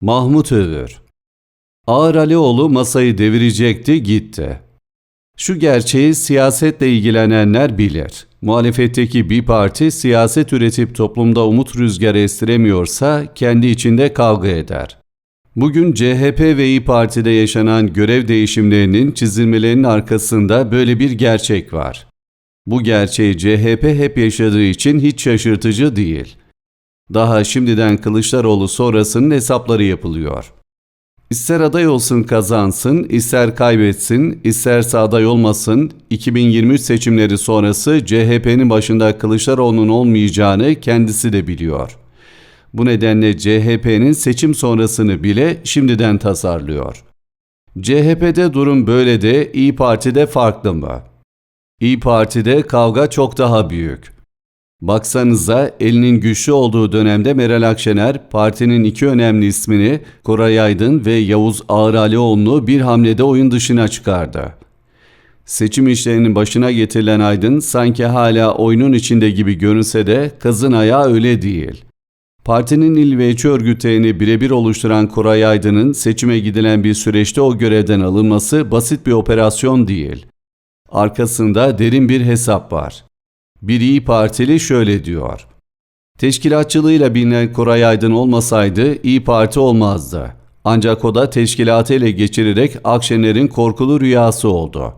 Mahmut Övür Ağır Alioğlu masayı devirecekti gitti. Şu gerçeği siyasetle ilgilenenler bilir. Muhalefetteki bir parti siyaset üretip toplumda umut rüzgarı estiremiyorsa kendi içinde kavga eder. Bugün CHP ve İyi Parti'de yaşanan görev değişimlerinin çizilmelerinin arkasında böyle bir gerçek var. Bu gerçeği CHP hep yaşadığı için hiç şaşırtıcı değil. Daha şimdiden Kılıçdaroğlu sonrasının hesapları yapılıyor. İster aday olsun kazansın, ister kaybetsin, isterse aday olmasın, 2023 seçimleri sonrası CHP'nin başında Kılıçdaroğlu'nun olmayacağını kendisi de biliyor. Bu nedenle CHP'nin seçim sonrasını bile şimdiden tasarlıyor. CHP'de durum böyle de İyi Parti'de farklı mı? İyi Parti'de kavga çok daha büyük. Baksanıza elinin güçlü olduğu dönemde Meral Akşener partinin iki önemli ismini Koray Aydın ve Yavuz Ağralioğlu'nu bir hamlede oyun dışına çıkardı. Seçim işlerinin başına getirilen Aydın sanki hala oyunun içinde gibi görünse de kazın ayağı öyle değil. Partinin il ve ilçe örgütlerini birebir oluşturan Koray Aydın'ın seçime gidilen bir süreçte o görevden alınması basit bir operasyon değil. Arkasında derin bir hesap var. Bir İyi Partili şöyle diyor. Teşkilatçılığıyla bilinen Koray Aydın olmasaydı İyi Parti olmazdı. Ancak o da teşkilatı ele geçirerek Akşener'in korkulu rüyası oldu.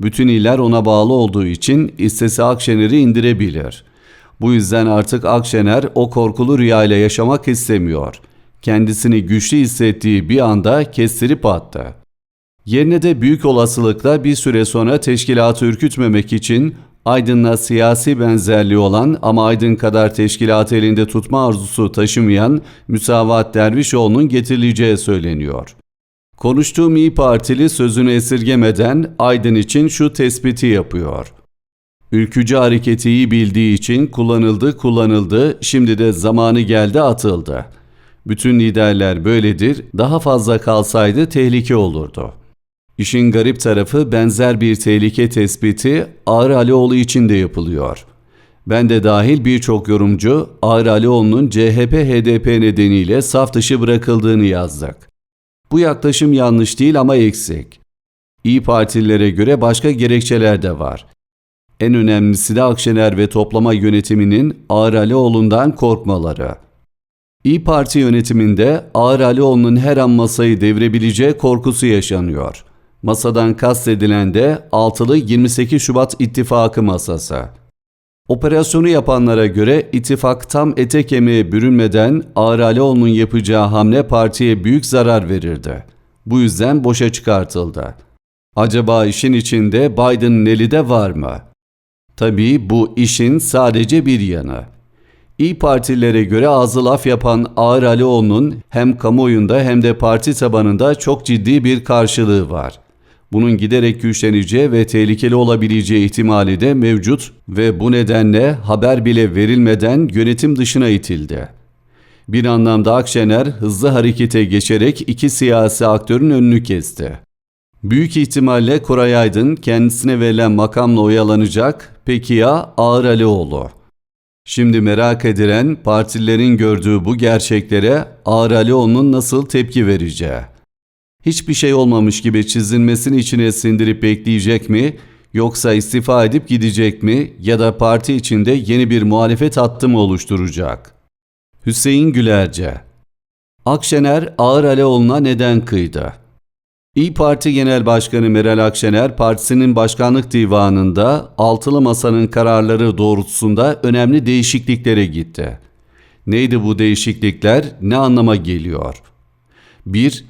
Bütün iller ona bağlı olduğu için istese Akşener'i indirebilir. Bu yüzden artık Akşener o korkulu rüyayla yaşamak istemiyor. Kendisini güçlü hissettiği bir anda kestirip attı. Yerine de büyük olasılıkla bir süre sonra teşkilatı ürkütmemek için Aydın'la siyasi benzerliği olan ama Aydın kadar teşkilatı elinde tutma arzusu taşımayan Müsavat Dervişoğlu'nun getirileceği söyleniyor. Konuştuğum İyi Partili sözünü esirgemeden Aydın için şu tespiti yapıyor. Ülkücü hareketi iyi bildiği için kullanıldı kullanıldı, şimdi de zamanı geldi atıldı. Bütün liderler böyledir, daha fazla kalsaydı tehlike olurdu.'' İşin garip tarafı benzer bir tehlike tespiti Ağır Alioğlu için de yapılıyor. Ben de dahil birçok yorumcu Ağır Alioğlu'nun CHP-HDP nedeniyle saf dışı bırakıldığını yazdık. Bu yaklaşım yanlış değil ama eksik. İyi Partililere göre başka gerekçeler de var. En önemlisi de Akşener ve toplama yönetiminin Ağır Alioğlu'ndan korkmaları. İyi Parti yönetiminde Ağır Alioğlu'nun her an masayı devirebileceği korkusu yaşanıyor. Masadan kastedilen de altılı 28 Şubat ittifakı masası. Operasyonu yapanlara göre ittifak tam ete kemiğe bürünmeden Ağralioğlu'nun yapacağı hamle partiye büyük zarar verirdi. Bu yüzden boşa çıkartıldı. Acaba işin içinde Biden'ın eli de var mı? Tabii bu işin sadece bir yanı. İyi Partililere göre ağzı laf yapan Ağır Alioğlu'nun hem kamuoyunda hem de parti tabanında çok ciddi bir karşılığı var bunun giderek güçleneceği ve tehlikeli olabileceği ihtimali de mevcut ve bu nedenle haber bile verilmeden yönetim dışına itildi. Bir anlamda Akşener hızlı harekete geçerek iki siyasi aktörün önünü kesti. Büyük ihtimalle Koray Aydın kendisine verilen makamla oyalanacak, peki ya Ağır Alioğlu? Şimdi merak edilen partilerin gördüğü bu gerçeklere Ağır Alioğlu'nun nasıl tepki vereceği hiçbir şey olmamış gibi çizilmesini içine sindirip bekleyecek mi yoksa istifa edip gidecek mi ya da parti içinde yeni bir muhalefet hattı mı oluşturacak? Hüseyin Gülerce Akşener Ağır Aleoğlu'na neden kıydı? İyi Parti Genel Başkanı Meral Akşener partisinin başkanlık divanında altılı masanın kararları doğrultusunda önemli değişikliklere gitti. Neydi bu değişiklikler? Ne anlama geliyor? 1.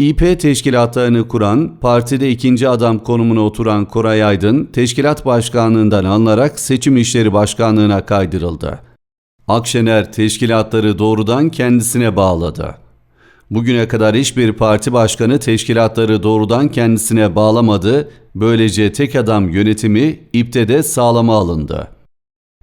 İP teşkilatlarını kuran, partide ikinci adam konumuna oturan Koray Aydın, teşkilat başkanlığından alınarak seçim işleri başkanlığına kaydırıldı. Akşener teşkilatları doğrudan kendisine bağladı. Bugüne kadar hiçbir parti başkanı teşkilatları doğrudan kendisine bağlamadı, böylece tek adam yönetimi İP'te de sağlama alındı.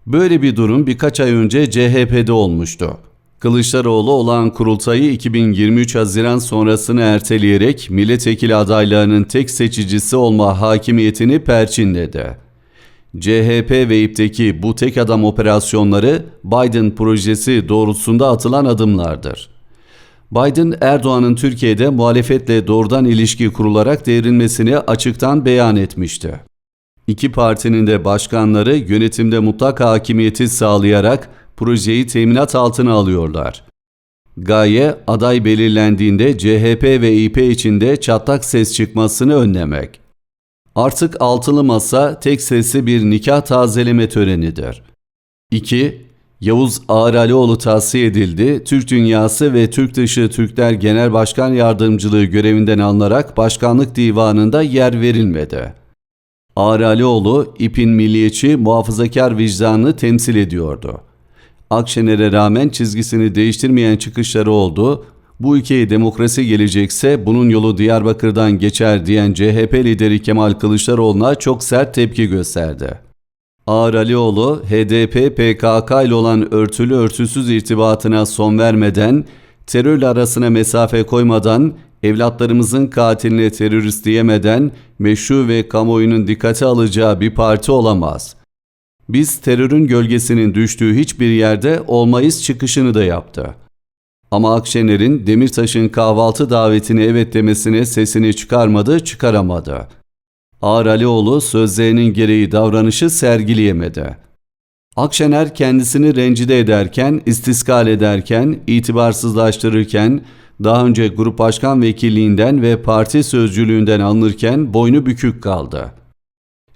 Böyle bir durum birkaç ay önce CHP'de olmuştu. Kılıçdaroğlu olan kurultayı 2023 Haziran sonrasını erteleyerek milletvekili adaylarının tek seçicisi olma hakimiyetini perçinledi. CHP ve İP'teki bu tek adam operasyonları Biden projesi doğrultusunda atılan adımlardır. Biden, Erdoğan'ın Türkiye'de muhalefetle doğrudan ilişki kurularak devrilmesini açıktan beyan etmişti. İki partinin de başkanları yönetimde mutlak hakimiyeti sağlayarak projeyi teminat altına alıyorlar. Gaye aday belirlendiğinde CHP ve İP içinde çatlak ses çıkmasını önlemek. Artık altılı masa tek sesli bir nikah tazeleme törenidir. 2. Yavuz Ağralioğlu tahsiye edildi. Türk Dünyası ve Türk Dışı Türkler Genel Başkan Yardımcılığı görevinden alınarak Başkanlık Divanı'nda yer verilmedi. Ağralioğlu, İP'in milliyetçi, muhafazakar vicdanını temsil ediyordu. Akşener'e rağmen çizgisini değiştirmeyen çıkışları oldu. Bu ülkeye demokrasi gelecekse bunun yolu Diyarbakır'dan geçer diyen CHP lideri Kemal Kılıçdaroğlu'na çok sert tepki gösterdi. Ağar Alioğlu, HDP PKK ile olan örtülü örtüsüz irtibatına son vermeden, terörle arasına mesafe koymadan, evlatlarımızın katiline terörist diyemeden meşru ve kamuoyunun dikkate alacağı bir parti olamaz. Biz terörün gölgesinin düştüğü hiçbir yerde olmayız çıkışını da yaptı. Ama Akşener'in Demirtaş'ın kahvaltı davetine evet demesine sesini çıkarmadı, çıkaramadı. Ağar Alioğlu sözlerinin gereği davranışı sergileyemedi. Akşener kendisini rencide ederken, istiskal ederken, itibarsızlaştırırken, daha önce grup başkan vekilliğinden ve parti sözcülüğünden alınırken boynu bükük kaldı.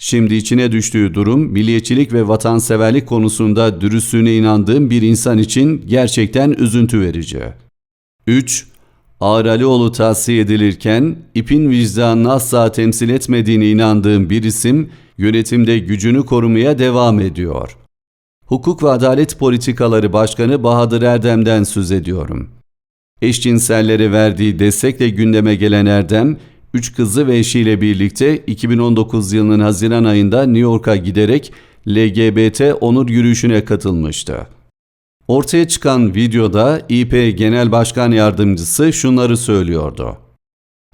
Şimdi içine düştüğü durum milliyetçilik ve vatanseverlik konusunda dürüstlüğüne inandığım bir insan için gerçekten üzüntü verici. 3. Ağar Alioğlu tahsiye edilirken ipin vicdanını asla temsil etmediğine inandığım bir isim yönetimde gücünü korumaya devam ediyor. Hukuk ve Adalet Politikaları Başkanı Bahadır Erdem'den söz ediyorum. Eşcinsellere verdiği destekle gündeme gelen Erdem, üç kızı ve eşiyle birlikte 2019 yılının Haziran ayında New York'a giderek LGBT onur yürüyüşüne katılmıştı. Ortaya çıkan videoda İP Genel Başkan Yardımcısı şunları söylüyordu.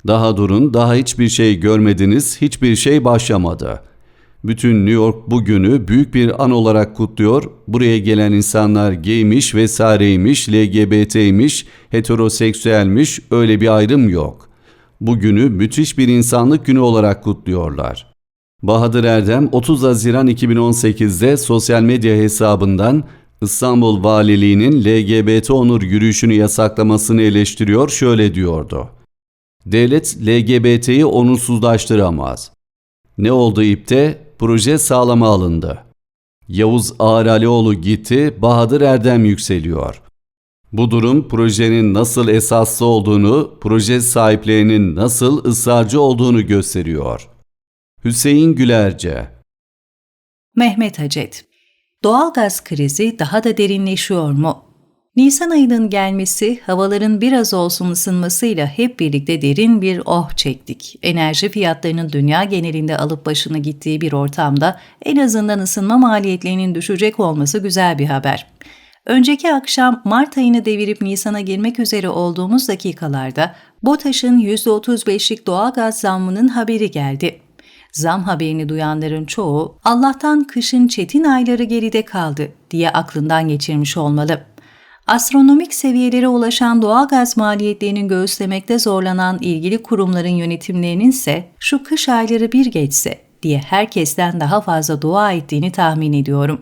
Daha durun, daha hiçbir şey görmediniz, hiçbir şey başlamadı. Bütün New York bugünü büyük bir an olarak kutluyor. Buraya gelen insanlar gaymiş vesaireymiş, LGBT'ymiş, heteroseksüelmiş, öyle bir ayrım yok. Bugünü müthiş bir insanlık günü olarak kutluyorlar. Bahadır Erdem 30 Haziran 2018'de sosyal medya hesabından İstanbul Valiliği'nin LGBT onur yürüyüşünü yasaklamasını eleştiriyor şöyle diyordu. Devlet LGBT'yi onursuzlaştıramaz. Ne oldu ipte? Proje sağlama alındı. Yavuz Ağralioğlu gitti, Bahadır Erdem yükseliyor. Bu durum projenin nasıl esaslı olduğunu, proje sahiplerinin nasıl ısrarcı olduğunu gösteriyor. Hüseyin Gülerce Mehmet Hacet Doğalgaz krizi daha da derinleşiyor mu? Nisan ayının gelmesi, havaların biraz olsun ısınmasıyla hep birlikte derin bir oh çektik. Enerji fiyatlarının dünya genelinde alıp başını gittiği bir ortamda en azından ısınma maliyetlerinin düşecek olması güzel bir haber. Önceki akşam Mart ayını devirip Nisan'a girmek üzere olduğumuz dakikalarda BOTAŞ'ın %35'lik doğalgaz zammının haberi geldi. Zam haberini duyanların çoğu Allah'tan kışın çetin ayları geride kaldı diye aklından geçirmiş olmalı. Astronomik seviyelere ulaşan doğalgaz maliyetlerinin göğüslemekte zorlanan ilgili kurumların yönetimlerinin ise şu kış ayları bir geçse diye herkesten daha fazla dua ettiğini tahmin ediyorum.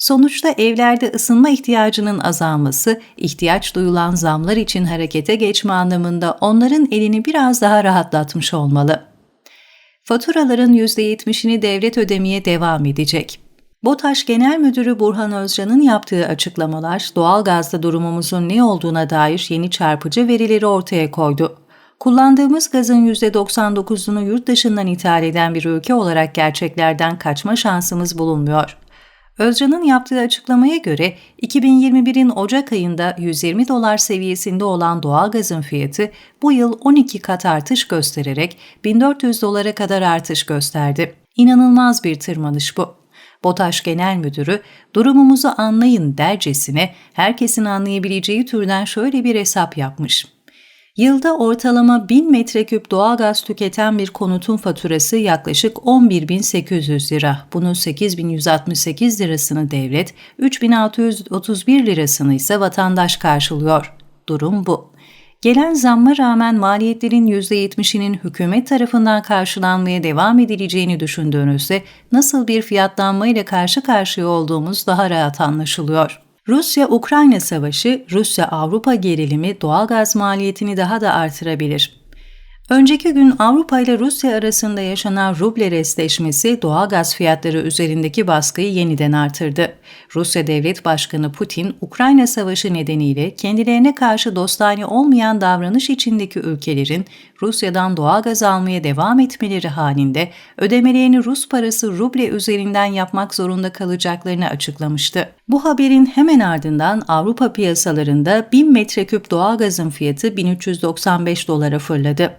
Sonuçta evlerde ısınma ihtiyacının azalması, ihtiyaç duyulan zamlar için harekete geçme anlamında onların elini biraz daha rahatlatmış olmalı. Faturaların %70'ini devlet ödemeye devam edecek. BOTAŞ Genel Müdürü Burhan Özcan'ın yaptığı açıklamalar doğalgazda durumumuzun ne olduğuna dair yeni çarpıcı verileri ortaya koydu. Kullandığımız gazın %99'unu yurt dışından ithal eden bir ülke olarak gerçeklerden kaçma şansımız bulunmuyor. Özcan'ın yaptığı açıklamaya göre 2021'in Ocak ayında 120 dolar seviyesinde olan doğalgazın fiyatı bu yıl 12 kat artış göstererek 1400 dolara kadar artış gösterdi. İnanılmaz bir tırmanış bu. BOTAŞ Genel Müdürü, durumumuzu anlayın dercesine herkesin anlayabileceği türden şöyle bir hesap yapmış. Yılda ortalama 1000 metreküp doğalgaz tüketen bir konutun faturası yaklaşık 11.800 lira. Bunun 8.168 lirasını devlet, 3.631 lirasını ise vatandaş karşılıyor. Durum bu. Gelen zamma rağmen maliyetlerin %70'inin hükümet tarafından karşılanmaya devam edileceğini düşündüğünüzde nasıl bir fiyatlanma ile karşı karşıya olduğumuz daha rahat anlaşılıyor. Rusya-Ukrayna savaşı, Rusya-Avrupa gerilimi doğalgaz maliyetini daha da artırabilir. Önceki gün Avrupa ile Rusya arasında yaşanan ruble restleşmesi doğalgaz fiyatları üzerindeki baskıyı yeniden artırdı. Rusya Devlet Başkanı Putin, Ukrayna Savaşı nedeniyle kendilerine karşı dostane olmayan davranış içindeki ülkelerin Rusya'dan doğalgaz almaya devam etmeleri halinde ödemelerini Rus parası ruble üzerinden yapmak zorunda kalacaklarını açıklamıştı. Bu haberin hemen ardından Avrupa piyasalarında 1000 metreküp doğalgazın fiyatı 1395 dolara fırladı.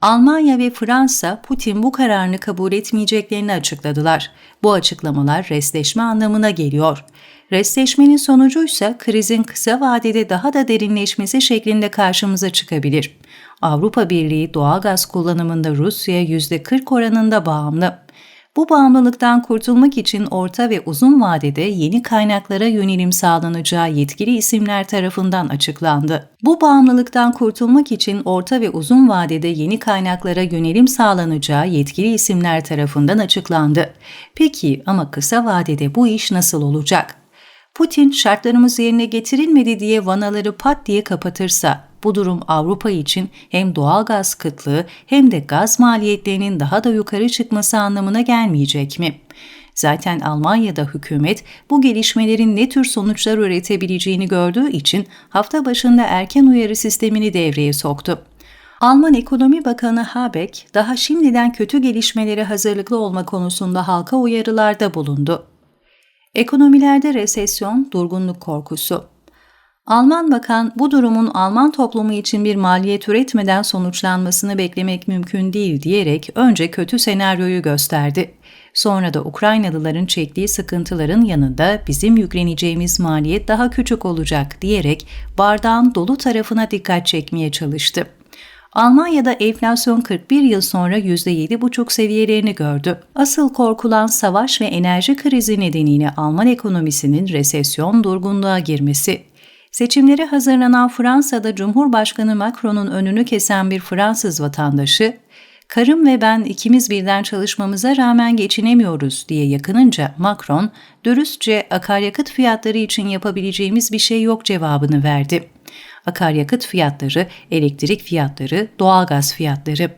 Almanya ve Fransa Putin bu kararını kabul etmeyeceklerini açıkladılar. Bu açıklamalar restleşme anlamına geliyor. Restleşmenin sonucuysa krizin kısa vadede daha da derinleşmesi şeklinde karşımıza çıkabilir. Avrupa Birliği doğalgaz kullanımında Rusya'ya %40 oranında bağımlı. Bu bağımlılıktan kurtulmak için orta ve uzun vadede yeni kaynaklara yönelim sağlanacağı yetkili isimler tarafından açıklandı. Bu bağımlılıktan kurtulmak için orta ve uzun vadede yeni kaynaklara yönelim sağlanacağı yetkili isimler tarafından açıklandı. Peki ama kısa vadede bu iş nasıl olacak? Putin şartlarımız yerine getirilmedi diye vanaları pat diye kapatırsa bu durum Avrupa için hem doğal gaz kıtlığı hem de gaz maliyetlerinin daha da yukarı çıkması anlamına gelmeyecek mi? Zaten Almanya'da hükümet bu gelişmelerin ne tür sonuçlar üretebileceğini gördüğü için hafta başında erken uyarı sistemini devreye soktu. Alman Ekonomi Bakanı Habeck daha şimdiden kötü gelişmelere hazırlıklı olma konusunda halka uyarılarda bulundu. Ekonomilerde resesyon, durgunluk korkusu. Alman bakan bu durumun Alman toplumu için bir maliyet üretmeden sonuçlanmasını beklemek mümkün değil diyerek önce kötü senaryoyu gösterdi. Sonra da Ukraynalıların çektiği sıkıntıların yanında bizim yükleneceğimiz maliyet daha küçük olacak diyerek bardağın dolu tarafına dikkat çekmeye çalıştı. Almanya'da enflasyon 41 yıl sonra %7,5 seviyelerini gördü. Asıl korkulan savaş ve enerji krizi nedeniyle Alman ekonomisinin resesyon durgunluğa girmesi. Seçimlere hazırlanan Fransa'da Cumhurbaşkanı Macron'un önünü kesen bir Fransız vatandaşı, karım ve ben ikimiz birden çalışmamıza rağmen geçinemiyoruz diye yakınınca Macron, dürüstçe akaryakıt fiyatları için yapabileceğimiz bir şey yok cevabını verdi. Akaryakıt fiyatları, elektrik fiyatları, doğalgaz fiyatları.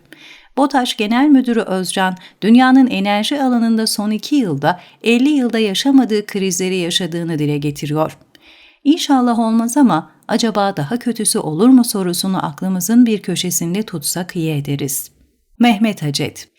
BOTAŞ Genel Müdürü Özcan, dünyanın enerji alanında son iki yılda 50 yılda yaşamadığı krizleri yaşadığını dile getiriyor. İnşallah olmaz ama acaba daha kötüsü olur mu sorusunu aklımızın bir köşesinde tutsak iyi ederiz. Mehmet Hacet